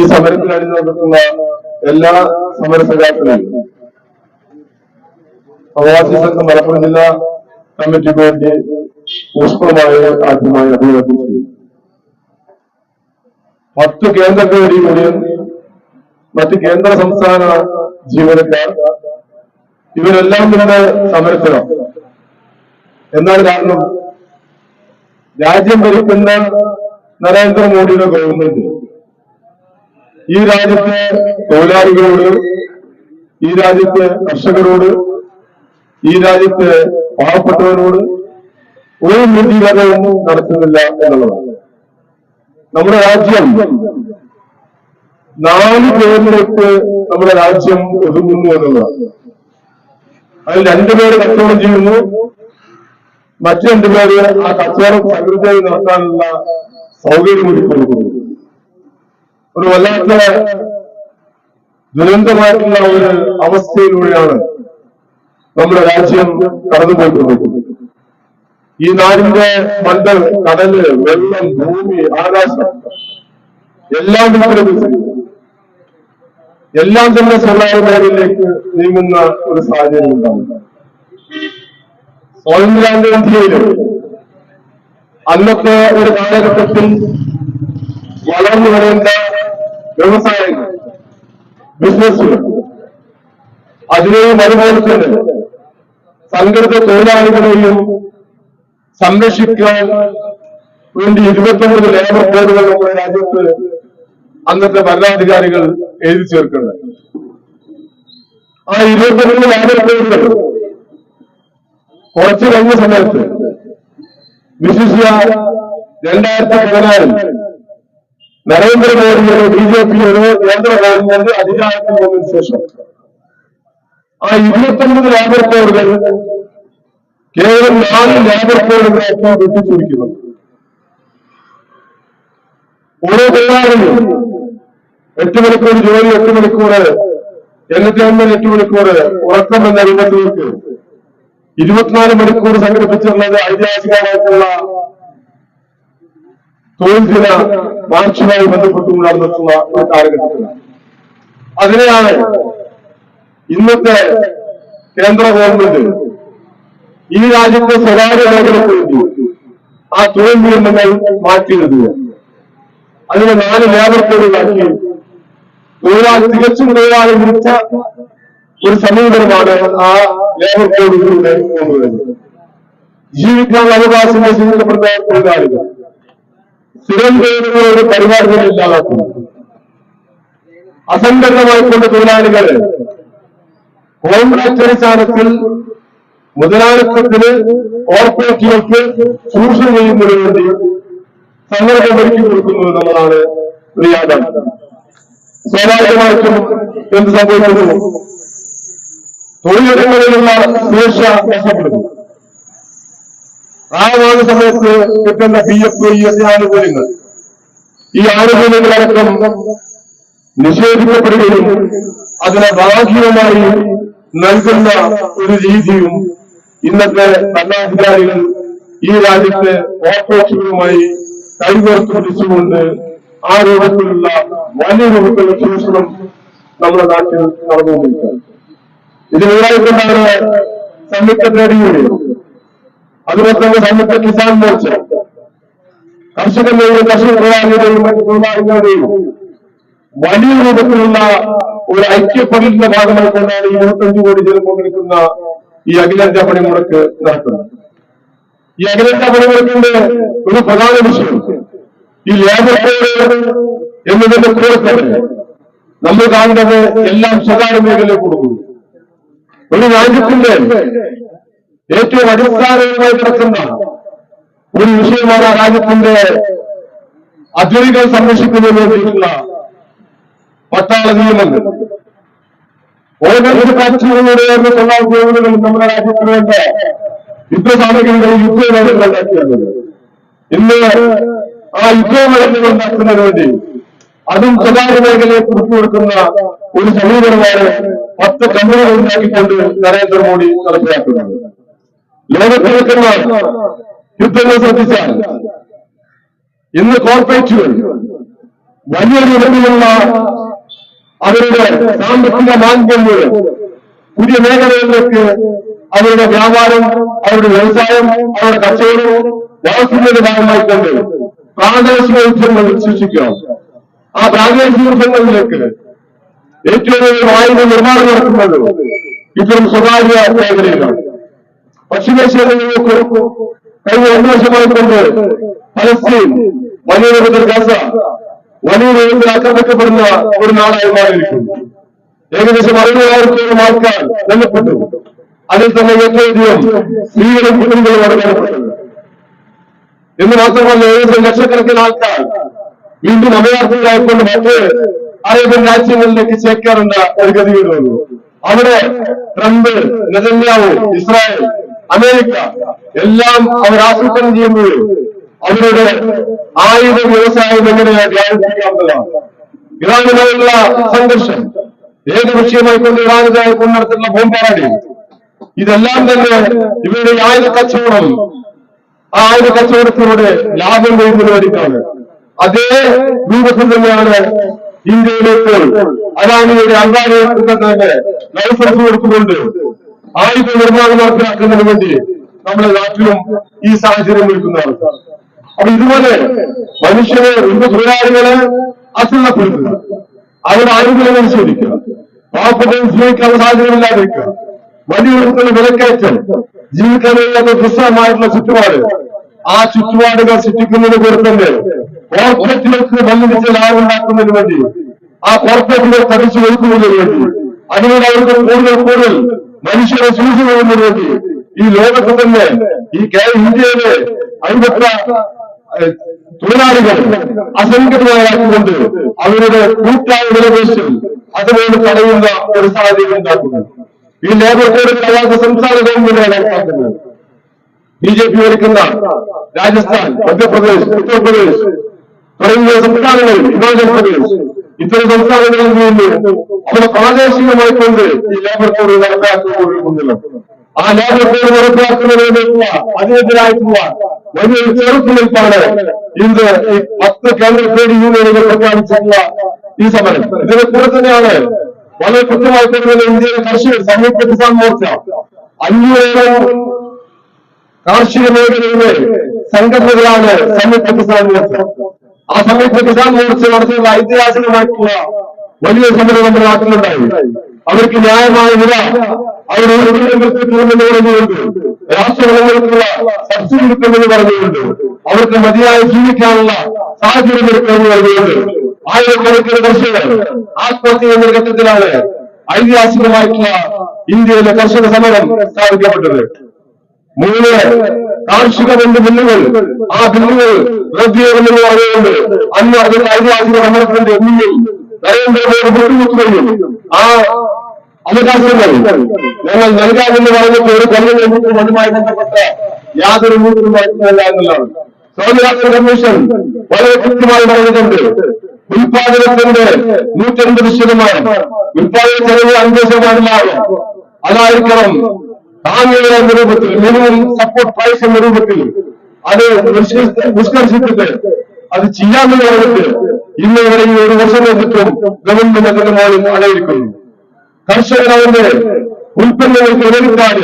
ഈ സമരത്തിൽ അണിനിരക്കുന്ന എല്ലാ സമരസഖാക്കളെയും പ്രവാസി സംഘം മലപ്പുറം ജില്ലാ കമ്മിറ്റിക്ക് വേണ്ടി പുഷ്പമായ ആദ്യമായി അഭിവാദ്യം മറ്റു പത്ത് കേന്ദ്ര ട്രേഡ് യൂണിയൻ മറ്റ് കേന്ദ്ര സംസ്ഥാന ജീവനക്കാർ ഇവരെല്ലാം തന്നെ സമരത്തിലാണ്. എന്നാൽ കാരണം? രാജ്യം ഭരിക്കുന്ന നരേന്ദ്രമോദിയുടെ ഗവൺമെന്റ് ഈ രാജ്യത്തെ തൊഴിലാളികളോട് ഈ രാജ്യത്തെ കർഷകരോട് ഈ രാജ്യത്തെ പാവപ്പെട്ടവരോട് ഒരു നീതികരവും നടത്തുന്നില്ല എന്നുള്ളതാണ്. നമ്മുടെ രാജ്യം നാല് പേരിലേക്ക് നമ്മുടെ രാജ്യം ഒതുങ്ങുന്നു എന്നുള്ളതാണ്. അതിൽ രണ്ടുപേര് കച്ചവടം ചെയ്യുന്നു മറ്റു രണ്ടുപേര് ആ കച്ചവടം സമൃദ്ധി നടത്താനുള്ള സൗകര്യം കൂടി കൊടുക്കുന്നു. ഒരു വല്ലാത്ത ദുരന്തമായിട്ടുള്ള ഒരു അവസ്ഥയിലൂടെയാണ് നമ്മുടെ രാജ്യം കടന്നുപോയിട്ടുള്ളത് ഈ നാടിന്റെ മണ്ഡൽ കടൽ വെള്ളം ഭൂമി ആകാശം എല്ലാം എല്ലാം തന്നെ സ്വകാര്യ നീങ്ങുന്ന ഒരു സാഹചര്യം ഉണ്ടാവും സ്വാതന്ത്ര്യാനന്തരത്തിൽ അന്നത്തെ ഒരു കാലഘട്ടത്തിൽ വളർന്നു വരേണ്ട വ്യവസായങ്ങൾ ബിസിനസ്സുകൾ അതിനെയും അതുപോലെ തന്നെ സംഘടിത തൊഴിലാളികളെയും സംരക്ഷിക്കാൻ വേണ്ടി ഇരുപത്തൊമ്പത് ലേബർ കോഡുകൾ നമ്മുടെ രാജ്യത്ത് അന്നത്തെ ഭരണാധികാരികൾ എഴുതി ചേർക്കുന്നത്. ആ ഇരുപത്തൊമ്പത് ലേബർ കോഡുകൾ കുറച്ചു കഴിഞ്ഞ സമയത്ത് വിശിഷ്യ രണ്ടായിരത്തി പതിനാറിൽ നരേന്ദ്രമോദിയുടെ ബി ജെ പിയുടെ കേന്ദ്ര ഗവൺമെന്റ് അധികാരത്തിൽ വന്നതിന് ശേഷം. ആ ഇരുപത്തൊമ്പത് ലേബർ കോഡുകൾ കേവലം നാല് ലേബർ കോഡുകളാക്കി വെട്ടിച്ചുരുക്കുന്നത് ഓരോ തൊഴിലാളിയും എട്ട് മണിക്കൂർ ജോലി എട്ട് മണിക്കൂർ എന്റർടൈൻമെന്റ് എട്ട് മണിക്കൂർ ഉറക്കം എന്ന രൂപത്തിലേക്ക് ഇരുപത്തിനാല് മണിക്കൂർ സംഘടിപ്പിച്ചിട്ടുള്ളത് ഐതിഹാസികമായിട്ടുള്ള തൊഴിൽ ദിന മാർച്ചുമായി ബന്ധപ്പെട്ടുകൊണ്ട് നടന്നിട്ടുള്ള ഒരു കാലഘട്ടത്തിലാണ്. അതിനെയാണ് ഇന്നത്തെ കേന്ദ്ര ഗവൺമെന്റ് ഈ രാജ്യത്തെ സ്വകാര്യ മേഖലയ്ക്ക് ആ തൊഴിൽ നിയമങ്ങൾ മാറ്റിയെഴുതുക അതിനെ നാല് ലേബർ കോഡുകളാക്കി തൊഴിലാളി തികച്ചും തൊഴിലാളി വിളിച്ച ഒരു സമീപനമാണ് ആ ലേബർ കോഡുകളിലൂടെ കൊണ്ടുവരുന്നത് ജീവിക്കാനുള്ള അവകാശം നശിക്കപ്പെട്ട തൊഴിലാളികൾ. സ്ഥിരം പരിഹാരങ്ങൾ ഇല്ലാതാക്കുന്നു അസംഘടിതമായിക്കൊണ്ട് തൊഴിലാളികൾ കോൺട്രാക്ട് അടിസ്ഥാനത്തിൽ മുതലാളിത്തത്തിന് കോർപ്പറേറ്റുകൾക്ക് ചൂഷണം ചെയ്യുന്നതിന് വേണ്ടി സമ്മർദ്ദം ഒരുക്കി കൊടുക്കുന്നു എന്നുള്ളതാണ് ഒരു യാഥാർത്ഥ്യം സ്വാഭാവികമായിട്ടും എന്ത് സംഭവിക്കുന്നു? തൊഴിലിടങ്ങളിലുള്ള സുരക്ഷ നഷ്ടപ്പെടുന്നു. പ്രായമായ സമയത്ത് കിട്ടുന്ന പി എഫ് ഇ എസ് ആനുകൂല്യങ്ങൾ. ഈ ആനുകൂല്യങ്ങളടക്കം നിഷേധിക്കപ്പെടുകയും അതിനെ ബാഹ്യമായി നൽകുന്ന ഒരു രീതിയും ഇന്നത്തെ ഭരണാധികാരികൾ ഈ രാജ്യത്തെ കോർപ്പറേഷനുമായി കൈകോർത്ത് പിടിച്ചുകൊണ്ട് ആ രൂപത്തിലുള്ള വലിയ ചൂഷണം നമ്മുടെ നാട്ടിൽ നടന്നുകൊണ്ടിരിക്കുന്നത് ഇതിനുണ്ടായിക്കൊണ്ടാണ് സംയുക്ത ട്രേഡ് യൂണിയൻ അതുപോലെ തന്നെ സംയുക്ത കിസാൻ മോർച്ച. കർഷകരുടെയും കർഷക തൊഴിലാളികളുടെയും മറ്റു തൊഴിലാളികളുടെയും വലിയ രൂപത്തിലുള്ള ഒരു ഐക്യപ്പെടലിന്റെ ഭാഗമായി കൊണ്ടാണ് ഈ ഇരുപത്തഞ്ചു കോടി ജനം പങ്കെടുക്കുന്ന ഈ അഖിലേന്ത്യാ പണിമുടക്ക് നടക്കുന്നത്. ഈ അഖിലേന്ത്യാ പണിമുടക്കിന്റെ ഒരു പ്രധാന വിഷയം ഈ ലേബർ എന്നതിന്റെ കൂടെ നമ്മൾ കാണുന്നത് എല്ലാം സ്വകാര്യ മേഖലയിൽ കൊടുക്കുന്നു. ഒരു രാജ്യത്തിന്റെ ഏറ്റവും അടിസ്ഥാനപരമായി കിടക്കുന്ന ഒരു വിഷയമാണ് രാജ്യത്തിന്റെ അതിഥികൾ സംരക്ഷിക്കുന്നതിന് വേണ്ടിയിട്ടുള്ള പട്ടാള നിയമങ്ങൾ. ഓരോ കാറ്റുകളിലൂടെ തൊള്ളായിരത്തി എഴുപതുകളിൽ നമ്മുടെ രാജ്യത്തിന് വേണ്ട യുദ്ധസാമഗ്രികൾ യുദ്ധവേദങ്ങൾ ഉണ്ടാക്കിയത് ഇന്ന് ആ യുദ്ധവേദങ്ങൾ ഉണ്ടാക്കുന്നതിന് വേണ്ടി അതും സ്വകാര്യ മേഖലയെ കുറിച്ചു കൊടുക്കുന്ന ഒരു സമീപനമാണ് പത്ത് കമ്പനികൾ ഉണ്ടാക്കിക്കൊണ്ട് നരേന്ദ്രമോദി നടപ്പിലാക്കുന്നത്. ലോകത്തിൽ നിൽക്കുന്ന യുദ്ധങ്ങൾ ശ്രദ്ധിച്ചാൽ ഇന്ന് കോർപ്പറേറ്റുകൾ വലിയ നിലവിലുള്ള അവരുടെ സാമ്പത്തിക മാന്ദ്യങ്ങൾ പുതിയ മേഖലകളിലേക്ക് അവരുടെ വ്യാപാരം അവരുടെ വ്യവസായം അവരുടെ കച്ചവടം വളർത്തുന്നതിന്റെ ഭാഗമായി കൊണ്ട് പ്രാദേശിക യുദ്ധങ്ങൾ സൃഷ്ടിക്കുക. ആ പ്രാദേശിക യുദ്ധങ്ങളിലേക്ക് ഏറ്റവും വായുവിന്റെ നിർമ്മാണം നടത്തുന്നത് ഇത്തരം സ്വകാര്യ മേഖലയിലാണ്. പശ്ചിമേഷ്യയിൽ നോക്കൂ. കഴിഞ്ഞ രണ്ടു പലസ്തീൻ വലിയ രൂപത്തിൽ ഗസ വലിയ രൂപത്തിൽ ആക്രമിക്കപ്പെടുന്ന ഒരു നാടായി മാറിയിരിക്കുന്നു. ഏകദേശം അറുപതിനായിരത്തോളം ആൾക്കാർ കൊല്ലപ്പെട്ടു. അതിൽ തന്നെ ഏറ്റവും സ്ത്രീകളും കുടുംബങ്ങളും കൊല്ലപ്പെട്ടത്. എന്ന് മാത്രമല്ല ഏകദേശം ലക്ഷക്കണക്കിന് ആൾക്കാർ വീണ്ടും അഭയാർത്ഥികളായിക്കൊണ്ട് മറ്റ് അറേബ്യൻ രാജ്യങ്ങളിലേക്ക് ചേക്കേറേണ്ട ഒരു ഗതികൾ വന്നു. അവിടെ ട്രംപ് നെതന്യാവു ഇസ്രായേൽ അമേരിക്ക എല്ലാം അവർ ആസൂത്രണം ചെയ്യുന്നത് അവരുടെ ആയുധ വ്യവസായം എങ്ങനെയാണ് ഇറാനുമായുള്ള സംഘർഷം ഏകപക്ഷീയമായി കൊണ്ട് ഇറാനുമായി കൊണ്ടുനടത്തുന്ന ബോംബാടി ഇതെല്ലാം തന്നെ ഇവരുടെ ആയുധ കച്ചവടം. ആ ആയുധ കച്ചവടത്തിലൂടെ ലാഭം വേണ്ടിയിട്ടാണ് അതേ രൂപത്തിൽ തന്നെയാണ് ഇന്ത്യയിലേക്ക് അതാണ് ഇവരുടെ തന്നെ ലൈസൻസ് കൊടുത്തുകൊണ്ട് ആയുധ നിർമ്മാണം നടപ്പിലാക്കുന്നതിന് വേണ്ടി നമ്മുടെ നാട്ടിലും ഈ സാഹചര്യം ഒരുക്കുന്നതാണ്. അപ്പൊ ഇതുപോലെ മനുഷ്യരെ ഇന്ന് തൊഴിലാളികളെ അസന്നപ്പെടുത്തുക അവരുടെ ആരോഗ്യം പരിശോധിക്കുക പാവപ്പെട്ടവൻ ജീവിക്കാനുള്ള സാഹചര്യമില്ലാതിരിക്കുക വലിയ ഉയർത്തുന്ന വിലക്കയറ്റം ജീവിക്കാനുള്ള ദുസ്സഹമായിട്ടുള്ള ചുറ്റുപാട്. ആ ചുറ്റുപാടുകൾ സൃഷ്ടിക്കുന്നതിന് പുറത്തന്നെ തന്നെ കോർപ്പറേറ്റുകൾക്ക് വന്നിച്ച ലാഭം ഉണ്ടാക്കുന്നതിന് വേണ്ടി ആ കോർപ്പറേറ്റുകൾ തടിച്ചു കൊടുക്കുന്നതിന് വേണ്ടി അതിനോട് അവർക്ക് കൂടുതൽ കൂടുതൽ മനുഷ്യരെ സൂക്ഷിച്ചു പോകുന്നതിന് വേണ്ടി ഈ ലോകത്ത് തന്നെ ഈ ഇന്ത്യയിലെ ഏഹ്, തൊഴിലാളികൾ അസംഘടിതമാക്കിക്കൊണ്ട് അവരുടെ കൂട്ടായ വിലപേശൽ അതുപോലെ തടയുന്ന ഒരു സാഹചര്യം ഉണ്ടാക്കുന്നു. ഈ ലേബർ കോഡ് അയാൾക്ക് സംസ്ഥാന ഗവൺമെന്റാണ് നടപ്പാക്കുന്നത് ബി ജെ പി ഭരിക്കുന്ന രാജസ്ഥാൻ മധ്യപ്രദേശ് ഉത്തർപ്രദേശ് തുടങ്ങിയ സംസ്ഥാനങ്ങളിൽ ഹിമാചൽ പ്രദേശ് ഇത്തരം സംസ്ഥാനങ്ങളിൽ നിന്ന് അവിടെ പ്രാദേശികമായിക്കൊണ്ട് ഈ ലേബർ കോഡ് നടപ്പാക്കിക്കൊണ്ടിരിക്കുന്നില്ല. ആ ലേബർ കോഡ് നടപ്പാക്കുന്നതിനുള്ള അതിനെതിരായിട്ടുള്ള വലിയൊരു ചെറുത്തുനിൽപ്പാണ് ഇന്ന് ഈ പത്ത് കേന്ദ്ര ട്രേഡ് യൂണിയനുകൾ പ്രഖ്യാപിച്ചിട്ടുള്ള ഈ സമരം. ഇതിനെ കൂടെ തന്നെയാണ് വളരെ കൃത്യമായി തന്നെ ഇന്ത്യയിലെ കർഷകർ സംയുക്ത കിസാൻ മോർച്ച. അഞ്ഞൂറോളം കാർഷിക മേഖലയിലെ സംഘടനകളാണ് സംയുക്ത കിസാൻ മോർച്ച. ആ സമയത്ത് കിസാൻ മോർച്ച നടത്തിയുള്ള ഐതിഹാസികമായിട്ടുള്ള വലിയ സമരം നമ്മുടെ നാട്ടിലുണ്ടായി. അവർക്ക് ന്യായമായ വില അവർ തീർന്നെന്ന് പറഞ്ഞുകൊണ്ട് രാഷ്ട്രങ്ങൾക്കുള്ള സബ്സിഡി എടുക്കുമെന്ന് പറഞ്ഞുകൊണ്ട് അവർക്ക് മതിയായി ജീവിക്കാനുള്ള സാഹചര്യം എടുക്കുമെന്ന് പറഞ്ഞുകൊണ്ട് ആയിരക്കണക്കിന് കർഷകർ ആത്മഹത്യ എന്ന ഘട്ടത്തിലാണ് ഐതിഹാസികമായിട്ടുള്ള ഇന്ത്യയിലെ കർഷക സമരം സ്ഥാപിക്കപ്പെട്ടത്. മൂന്ന് കാർഷിക ബന്ധ ബില്ലുകൾ ആ ബില്ലുകൾ റദ്ദ് പറയുന്നത് അന്ന് അതിൽ ഐതിഹാസിക സമരത്തിന്റെ മുന്നിൽ നരേന്ദ്രമോദി ബുദ്ധിമുട്ടുകയും ആ അവകാശങ്ങൾ ഞങ്ങൾ നൽകാമെന്ന് പറഞ്ഞിട്ട് ഒരു കൊല്ലം കഴിഞ്ഞിട്ടും അതുമായി ബന്ധപ്പെട്ട യാതൊരു മൂന്നും വരുന്നില്ല എന്നുള്ളതാണ്. സ്വാമിനാഥൻ കമ്മീഷൻ വളരെ കൃത്യമായി പറഞ്ഞിട്ടുണ്ട്. ഉൽപാദനത്തിന്റെ നൂറ്റൻപത് ശതമാനം ഉൽപാദന ചെലവ് അഞ്ച് ശതമാനമാണ് അതായിരിക്കണം താങ്ങുക എന്ന രൂപത്തിൽ മിനിമം സപ്പോർട്ട് പ്രൈസ് എന്ന രൂപത്തിൽ അത് നിഷ്കർഷ- നിഷ്കർഷിച്ചിട്ട് അത് ചെയ്യാമെന്ന് പറഞ്ഞിട്ട് ഇന്ന് വരെ ഈ ഒരു വർഷം എന്നിട്ടും ഗവൺമെന്റ് അതിന്റെ മുകളിൽ അടയിരിക്കുന്നു. കർഷകർ അവന്റെ ഉൽപ്പന്നങ്ങൾക്ക് വിലകിട്ടാതെ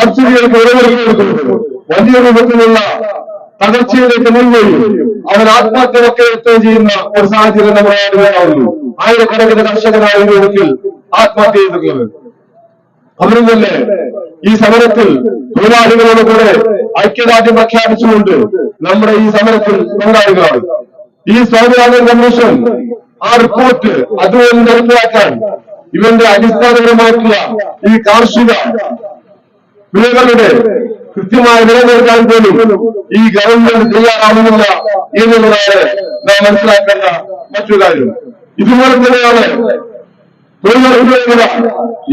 സബ്സിഡികൾക്ക് വിലവിറക്കി കൊടുക്കുന്നത്. വലിയ രൂപത്തിലുള്ള തകർച്ചയിലേക്ക് മുൻവഴി അവൻ ആത്മഹത്യയൊക്കെ എത്തുകയും ചെയ്യുന്ന ഒരു സാഹചര്യം നമ്മുടെ നാട്ടിലുണ്ടാവുന്നു. ആയിരക്കണക്കിന് കർഷകരായ രൂപത്തിൽ ആത്മഹത്യ ചെയ്തിട്ടുള്ളത്. അവരും തന്നെ ഈ സമരത്തിൽ തൊഴിലാളികളോട് കൂടെ ഐക്യദാർഢ്യം പ്രഖ്യാപിച്ചുകൊണ്ട് നമ്മുടെ ഈ സമരത്തിൽ പങ്കാളികളാണ് ഈ സ്വാമിനാഥൻ കമ്മീഷൻ ആ റിപ്പോർട്ട് അതുപോലെ നടപ്പിലാക്കാൻ ഇവന്റെ അടിസ്ഥാനപരമായിട്ടുള്ള ഈ കാർഷിക വിലകളുടെ കൃത്യമായ വില നൽകാൻ പോലും ഈ ഗവൺമെന്റ് തയ്യാറാവുന്നില്ല എന്നുള്ളതാണ് നാം മനസ്സിലാക്കേണ്ട മറ്റൊരു കാര്യം. ഇതുപോലെ തന്നെയാണ്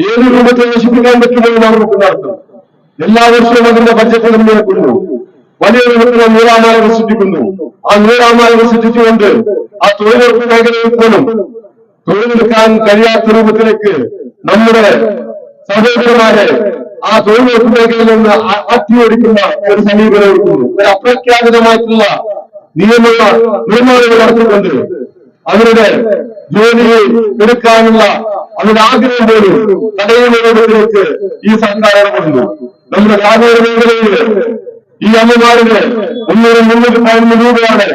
ഏത് രൂപത്തിൽ നശിപ്പിക്കാൻ പറ്റുമെന്നാണ് നമുക്ക് നടത്തുന്നത് എല്ലാ വർഷവും അതിന്റെ ബഡ്ജറ്റ് നിർണയിക്കുന്നു വലിയ രൂപത്തിൽ നൂറാമാലകൾ സൃഷ്ടിക്കുന്നു ആ നൂറാമാലകൾ സൃഷ്ടിച്ചുകൊണ്ട് ആ തൊഴിലുറപ്പ് മേഖലയിൽ പോലും തൊഴിലെടുക്കാൻ കഴിയാത്ത രൂപത്തിലേക്ക് നമ്മുടെ സഹോദരന്മാരെ ആ തൊഴിലുറപ്പ് മേഖലയിൽ നിന്ന് ആ- ഒരു സമീപനം എടുക്കുന്നു ഒരു അപ്രഖ്യാപിതമായിട്ടുള്ള നിയമ നിർമ്മാണങ്ങൾ നടത്തിക്കൊണ്ട് അവരുടെ ജോലിയെ എടുക്കാനുള്ള അവരുടെ ആഗ്രഹം പോലും തടയുന്നതിലേക്ക് ഈ സർക്കാർ ഇടപെടുന്നു നമ്മുടെ വ്യാപാര മേഖലയിൽ ഈ അമ്മമാരുടെ മുന്നൂറ് മുന്നൂറ്റി പതിനൊന്ന് രൂപയാണ്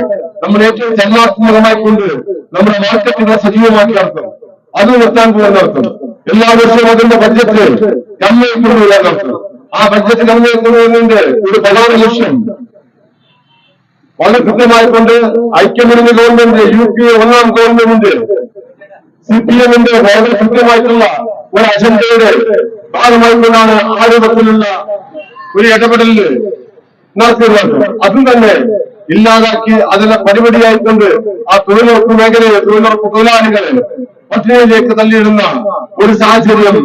നമ്മൾ ഏറ്റവും ചലനാത്മകമായി കൊണ്ട് നമ്മുടെ മാർക്കറ്റിനെ സജീവമാക്കി നടത്തും അത് നിർത്താൻ പോകുന്ന നടത്തും എല്ലാ വർഷവും അതിന്റെ ബഡ്ജറ്റ് കമ്മി കൊണ്ടുവരാൻ നടത്തും ആ ബഡ്ജറ്റ് കമ്മി കൊണ്ടുവരുന്നതിന്റെ ഒരു പ്രധാന ലക്ഷ്യം വളരെ കൃത്യമായിക്കൊണ്ട് ഐക്യമുറിഞ്ഞ ഗവൺമെന്റ് യു പി ഒന്നാം ഗവൺമെന്റ് സി പി എമ്മിന്റെ വളരെ കൃത്യമായിട്ടുള്ള ഒരു അജണ്ടയുടെ ഭാഗമായിക്കൊണ്ടാണ് ആരോപത്തിലുള്ള ഒരു ഇടപെടലിൽ നടത്തിയുള്ളത് അതും തന്നെ ഇല്ലാതാക്കി അതിനെ പടിപടിയായിക്കൊണ്ട് ആ തൊഴിലുറപ്പ് മേഖലയെ തൊഴിലുറപ്പ് തൊഴിലാളികളെ പട്ടിണിയിലേക്ക് തള്ളിയിടുന്ന ഒരു സാഹചര്യം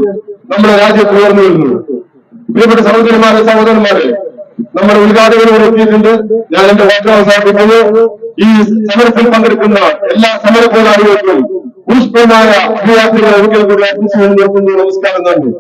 നമ്മുടെ രാജ്യത്ത് ഉയർന്നു വരുന്നു. പ്രിയപ്പെട്ട സഹോദരന്മാരെ സഹോദരന്മാരെ നമ്മുടെ ഉദ്ഘാടകരോട് എത്തിയിട്ടുണ്ട്. ഞാൻ എന്റെ അവസാനിപ്പിക്കുന്നു. ഈ സമരത്തിൽ പങ്കെടുക്കുന്ന എല്ലാ സമര പോരാളികൾക്കും പുഷ്പമായ അഭിയാത്രികളെ ഒരിക്കൽ കൂടി അർപ്പിച്ചു നിർത്തുന്നു നമസ്കാരം നന്ദി